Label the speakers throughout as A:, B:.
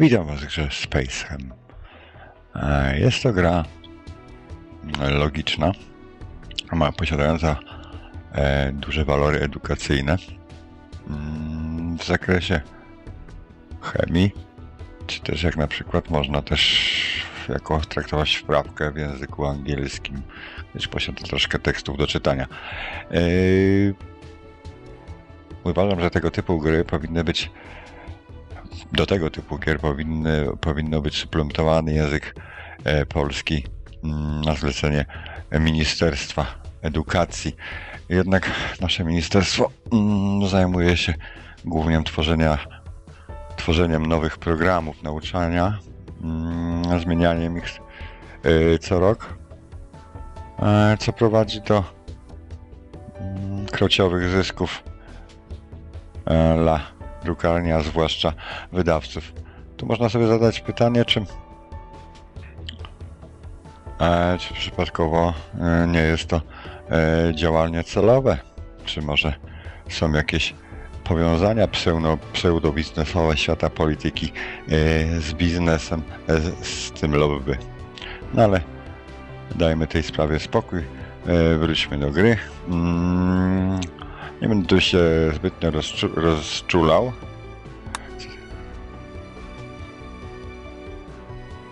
A: Witam Was w grze Spaceham. E, Jest to gra logiczna, ma posiadająca e, duże walory edukacyjne mm, w zakresie chemii, czy też jak na przykład można też jako traktować wprawkę w języku angielskim, gdyż posiada troszkę tekstów do czytania. E, Uważam, że tego typu gry powinny być do tego typu gier powinny, powinno być suplementowany język e, polski mm, na zlecenie Ministerstwa Edukacji. Jednak nasze ministerstwo mm, zajmuje się głównie tworzenia, tworzeniem nowych programów nauczania, mm, zmienianiem ich e, co rok, e, co prowadzi do krociowych zysków dla drukarni, a zwłaszcza wydawców. Tu można sobie zadać pytanie, czy, e, czy przypadkowo e, nie jest to e, działalnie celowe, czy może są jakieś powiązania pseudo, pseudobiznesowe świata polityki e, z biznesem, e, z, z tym lobby. No ale dajmy tej sprawie spokój, e, wróćmy do gry. Mm, nie będę tu się zbytnio rozczu- rozczulał.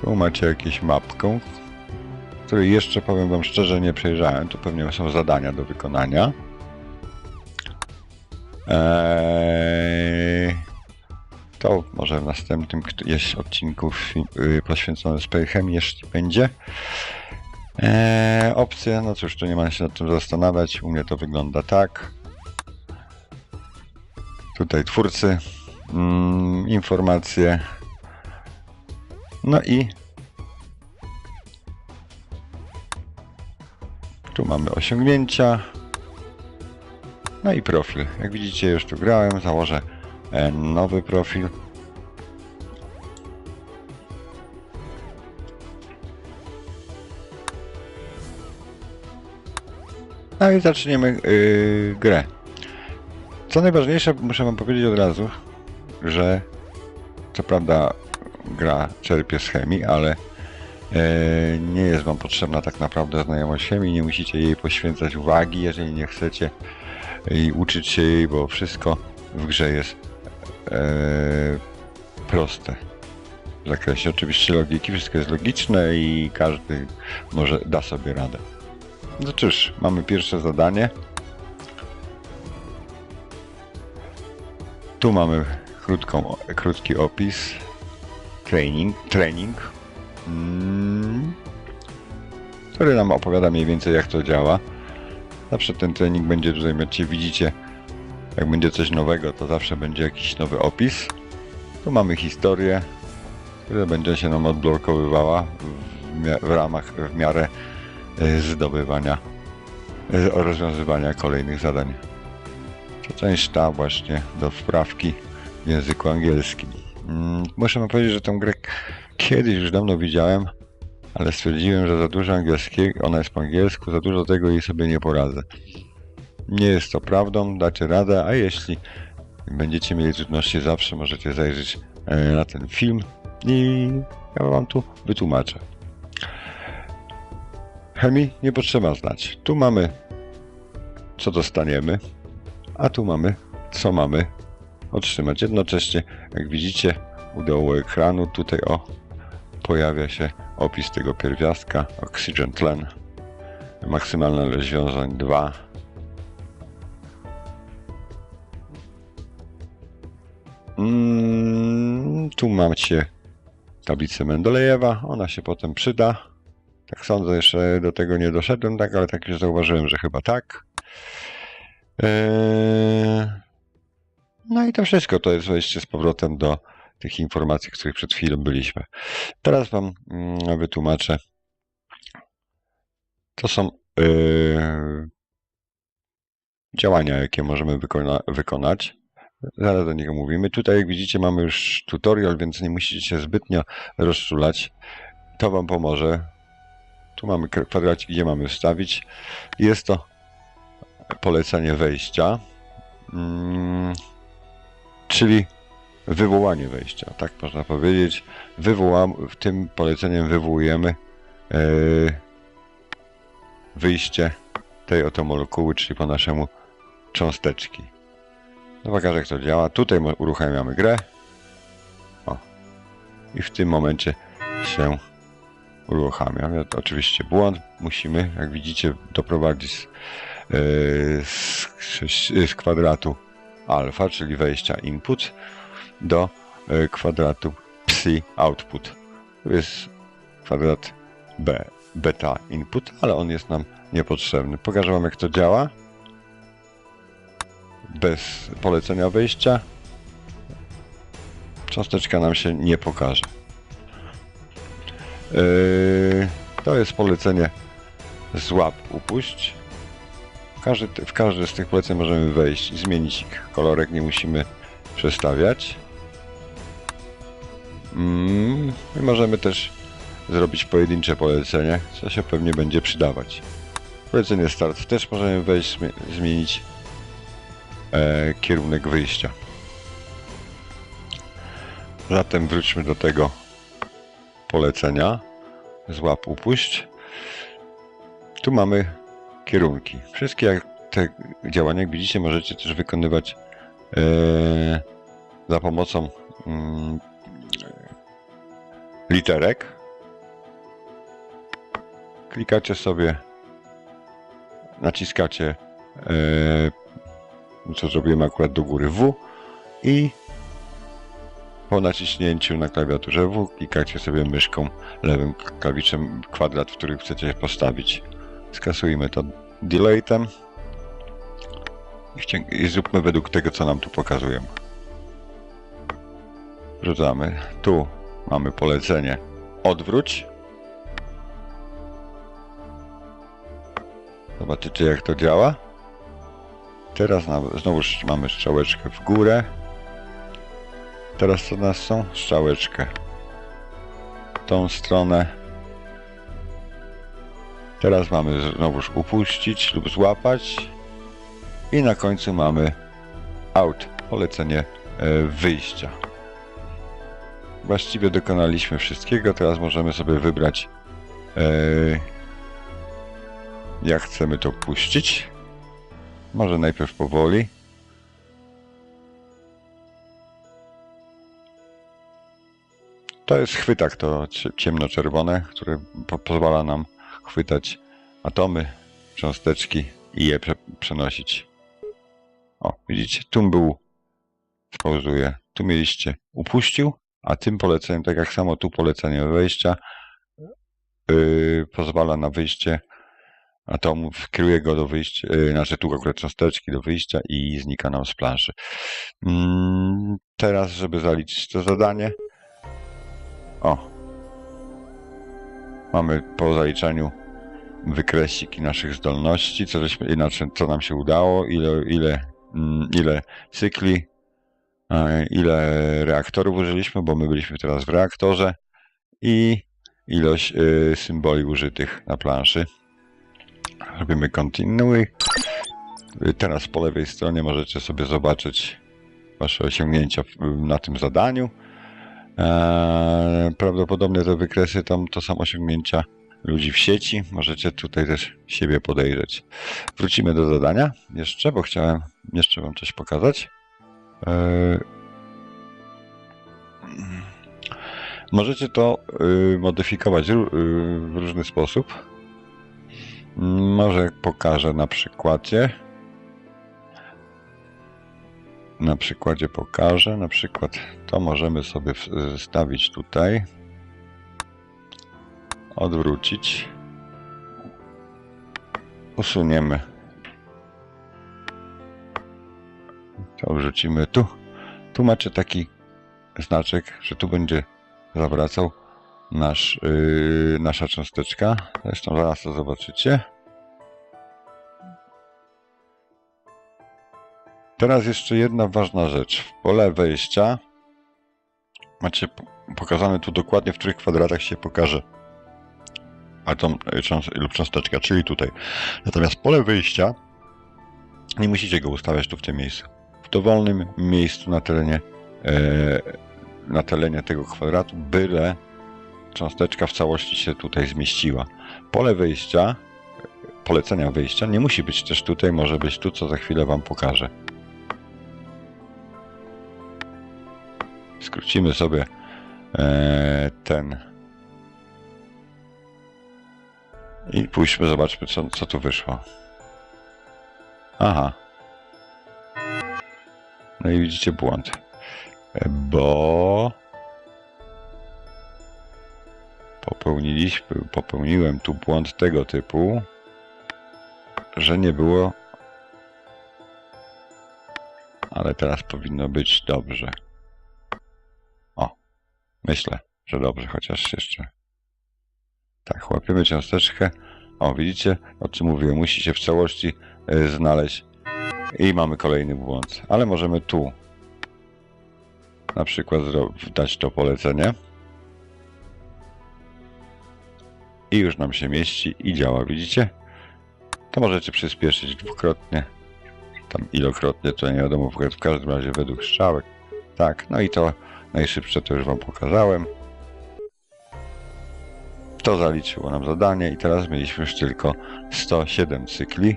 A: Tu macie jakąś mapkę, której jeszcze powiem wam szczerze nie przejrzałem. Tu pewnie są zadania do wykonania. Eee, to może w następnym jest odcinku y, poświęconym Spaychem, jeśli będzie. Eee, opcje, no cóż, tu nie ma się nad czym zastanawiać. U mnie to wygląda tak. Tutaj twórcy, mm, informacje. No i tu mamy osiągnięcia. No i profil. Jak widzicie, już tu grałem. Założę e, nowy profil. No i zaczniemy yy, grę. Co najważniejsze, muszę wam powiedzieć od razu, że co prawda gra czerpie z chemii, ale e, nie jest wam potrzebna tak naprawdę znajomość chemii, nie musicie jej poświęcać uwagi, jeżeli nie chcecie i uczyć się jej, bo wszystko w grze jest e, proste. W zakresie oczywiście logiki, wszystko jest logiczne i każdy może da sobie radę. No cóż, mamy pierwsze zadanie. Tu mamy krótką, krótki opis. Training, training mm, który nam opowiada mniej więcej jak to działa. Zawsze ten trening będzie tutaj, jak widzicie, jak będzie coś nowego, to zawsze będzie jakiś nowy opis. Tu mamy historię, która będzie się nam odblokowywała w ramach, w miarę e, zdobywania, e, rozwiązywania kolejnych zadań. To część ta właśnie do wprawki w języku angielskim. Mm, Muszę wam powiedzieć, że tę grę kiedyś już dawno widziałem, ale stwierdziłem, że za dużo angielskiego, ona jest po angielsku, za dużo tego jej sobie nie poradzę. Nie jest to prawdą, dacie radę, a jeśli będziecie mieli trudności zawsze, możecie zajrzeć e, na ten film i ja wam tu wytłumaczę. Chemii nie potrzeba znać. Tu mamy co dostaniemy, a tu mamy co mamy otrzymać. Jednocześnie, jak widzicie, u dołu ekranu tutaj o pojawia się opis tego pierwiastka oxygen tlen maksymalna ilość wiązań 2 mm, tu macie tablicę Mendelejewa ona się potem przyda. Tak sądzę, jeszcze do tego nie doszedłem tak, ale tak już zauważyłem, że chyba tak no i to wszystko to jest wejście z powrotem do tych informacji, których przed chwilą byliśmy. Teraz Wam mm, wytłumaczę. To są yy, działania, jakie możemy wykona wykonać. Zaraz do niego mówimy. Tutaj, jak widzicie, mamy już tutorial, więc nie musicie się zbytnio rozczulać. To Wam pomoże. Tu mamy kwadracik, gdzie mamy wstawić. Jest to polecenie wejścia. Mm, czyli wywołanie wejścia, tak można powiedzieć. Wywołam, tym poleceniem wywołujemy e, wyjście tej oto molekuły, czyli po naszemu cząsteczki. No pokażę jak to działa. Tutaj uruchamiamy grę. O. I w tym momencie się uruchamia. Ja- Oczywiście błąd. Musimy, jak widzicie, doprowadzić z, e, z, sześć- z kwadratu alfa, czyli wejścia input, do e, kwadratu psi output. To jest kwadrat b, beta input, ale on jest nam niepotrzebny. Pokażę Wam jak to działa. Bez polecenia wejścia cząsteczka nam się nie pokaże. Yy, to jest polecenie złap, upuść. Każdy, w każde z tych poleceń możemy wejść i zmienić ich kolorek, nie musimy przestawiać. Mm, I możemy też zrobić pojedyncze polecenie, co się pewnie będzie przydawać. Polecenie start też możemy wejść, zmie- zmienić e, kierunek wyjścia. Zatem wróćmy do tego polecenia. Złap, upuść. Tu mamy kierunki. Wszystkie te działania, jak widzicie, możecie też wykonywać e, za pomocą mm, literek. Klikacie sobie, naciskacie, e, co zrobiłem akurat do góry W i po naciśnięciu na klawiaturze W klikacie sobie myszką lewym klawiszem kwadrat, w którym chcecie postawić. Skasujmy to deletem i, i zróbmy według tego, co nam tu pokazują. Rzucamy. Tu mamy polecenie odwróć. Zobaczycie jak to działa. Teraz znowu mamy strzałeczkę w górę. Teraz co nas są? Strzałeczkę. w Tą stronę. Teraz mamy znowuż upuścić lub złapać. I na końcu mamy out, polecenie e, wyjścia. Właściwie dokonaliśmy wszystkiego, teraz możemy sobie wybrać e, jak chcemy to puścić. Może najpierw powoli. To jest chwytak, to cie- ciemnoczerwone, które po pozwala nam chwytać atomy, cząsteczki i je prze przenosić. O, widzicie, tu był, spauzuję, tu mieliście upuścił, a tym poleceniem, tak jak samo tu polecenie wejścia, yy, pozwala na wyjście atomów, kieruje go do wyjścia, yy, znaczy tu akurat cząsteczki do wyjścia i znika nam z planszy. Mm, teraz, żeby zaliczyć to zadanie, o, mamy po zaliczaniu wykresiki naszych zdolności, co, żeśmy, inaczej, co nam się udało, ile, ile, mm, ile cykli, e, ile reaktorów użyliśmy, bo my byliśmy teraz w reaktorze i ilość y, symboli użytych na planszy. Robimy kontynuuj. Y, Teraz po lewej stronie możecie sobie zobaczyć Wasze osiągnięcia na tym zadaniu. Eee, prawdopodobnie te wykresy tam to są osiągnięcia ludzi w sieci. Możecie tutaj też siebie podejrzeć. Wrócimy do zadania jeszcze, bo chciałem jeszcze Wam coś pokazać. Eee, Możecie to y, modyfikować y, w różny sposób. Może pokażę na przykładzie. Na przykładzie pokażę. Na przykład to możemy sobie wstawić tutaj. Odwrócić. Usuniemy. To wrzucimy tu. Tu macie taki znaczek, że tu będzie zawracał nasz, yy, nasza cząsteczka. Zresztą zaraz to zobaczycie. Teraz jeszcze jedna ważna rzecz. W pole wejścia macie pokazane tu dokładnie, w których kwadratach się pokaże atom y, lub cząsteczka, czyli tutaj. Natomiast pole wyjścia nie musicie go ustawiać tu w tym miejscu. W dowolnym miejscu na terenie e, natalenia tego kwadratu, byle cząsteczka w całości się tutaj zmieściła. Pole wyjścia, polecenia wyjścia nie musi być też tutaj, może być tu, co za chwilę Wam pokażę. Skrócimy sobie e, ten i pójdźmy, zobaczmy, co, co tu wyszło. Aha. No i widzicie błąd. Bo popełniliśmy, popełniłem tu błąd tego typu, że nie było. Ale teraz powinno być dobrze. Myślę, że dobrze, chociaż jeszcze. Tak, łapiemy cząsteczkę. O, widzicie, o czym mówiłem, musi się w całości y, znaleźć. I mamy kolejny błąd. Ale możemy tu na przykład dać to polecenie. I już nam się mieści i działa, widzicie? To możecie przyspieszyć dwukrotnie. Tam ilokrotnie, to nie wiadomo, w każdym razie według strzałek. Tak, no i to najszybsze to już Wam pokazałem. To zaliczyło nam zadanie i teraz mieliśmy już tylko 107 cykli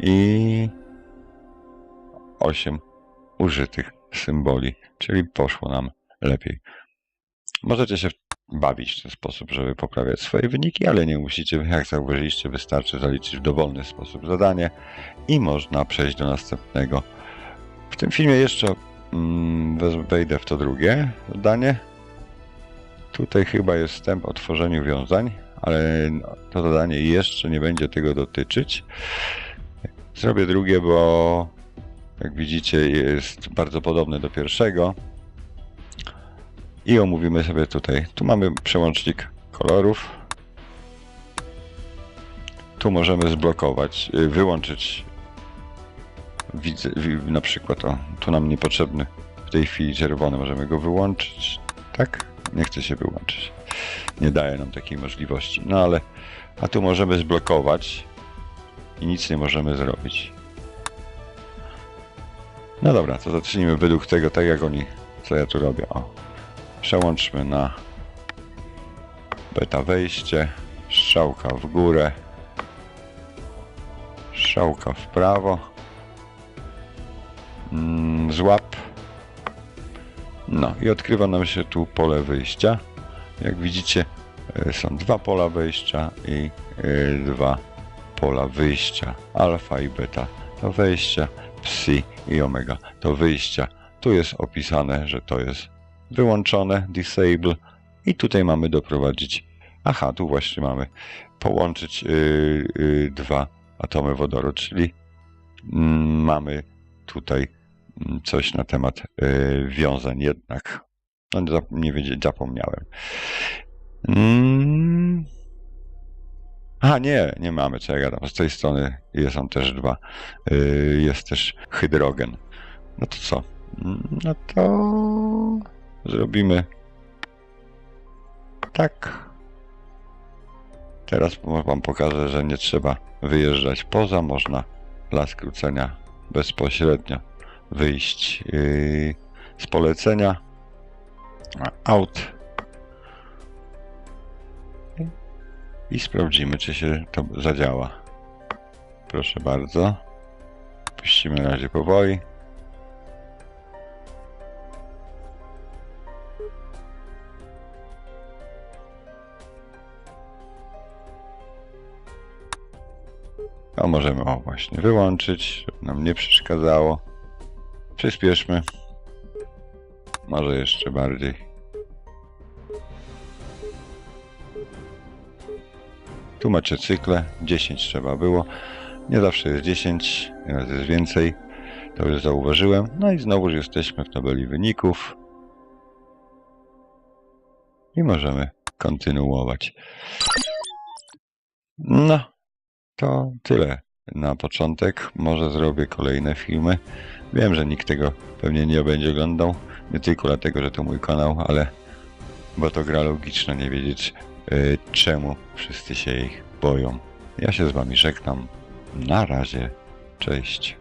A: i 8 użytych symboli, czyli poszło nam lepiej. Możecie się bawić w ten sposób, żeby poprawiać swoje wyniki, ale nie musicie, jak zauważyliście, wystarczy zaliczyć w dowolny sposób zadanie i można przejść do następnego. W tym filmie jeszcze wejdę w to drugie zadanie. Tutaj chyba jest wstęp o tworzeniu wiązań, ale to zadanie jeszcze nie będzie tego dotyczyć. Zrobię drugie, bo jak widzicie jest bardzo podobne do pierwszego. I omówimy sobie tutaj. Tu mamy przełącznik kolorów. Tu możemy zblokować, y, wyłączyć. Widzę, wi- na przykład, o, tu nam niepotrzebny w tej chwili czerwony, możemy go wyłączyć. Tak? Nie chce się wyłączyć. Nie daje nam takiej możliwości. No ale, a tu możemy zblokować i nic nie możemy zrobić. No dobra, to zacznijmy według tego, tak jak oni, co ja tu robię. O. Przełączmy na beta wejście, strzałka w górę, strzałka w prawo, mm, złap. No i odkrywa nam się tu pole wyjścia. Jak widzicie e, są dwa pola wejścia i e, dwa pola wyjścia. Alfa i beta to wejścia, psi i omega to wyjścia. Tu jest opisane, że to jest wyłączone, disable i tutaj mamy doprowadzić, aha, tu właśnie mamy połączyć yy, yy, dwa atomy wodoru, czyli mm, mamy tutaj coś na temat yy, wiązań jednak. No, nie wiedzieć, zapomniałem. Mm. A nie, nie mamy, co ja gadam. Z tej strony są też dwa. Yy, jest też hydrogen. No to co? Mm, No to zrobimy tak. Teraz wam pokażę, że nie trzeba wyjeżdżać poza, można dla skrócenia bezpośrednio wyjść yy, z polecenia out i sprawdzimy, czy się to zadziała. Proszę bardzo. Puścimy na razie powoli. A możemy o właśnie wyłączyć, żeby nam nie przeszkadzało. Przyspieszmy. Może jeszcze bardziej. Tu macie cykle, 10 trzeba było. Nie zawsze jest 10, nieraz jest więcej. To już zauważyłem. No i znowu jesteśmy w tabeli wyników. I możemy kontynuować. No, to tyle na początek. Może zrobię kolejne filmy. Wiem, że nikt tego pewnie nie będzie oglądał. Nie tylko dlatego, że to mój kanał, ale bo to gra logiczna, nie wiedzieć y, czemu wszyscy się ich boją. Ja się z wami żegnam. Na razie. Cześć.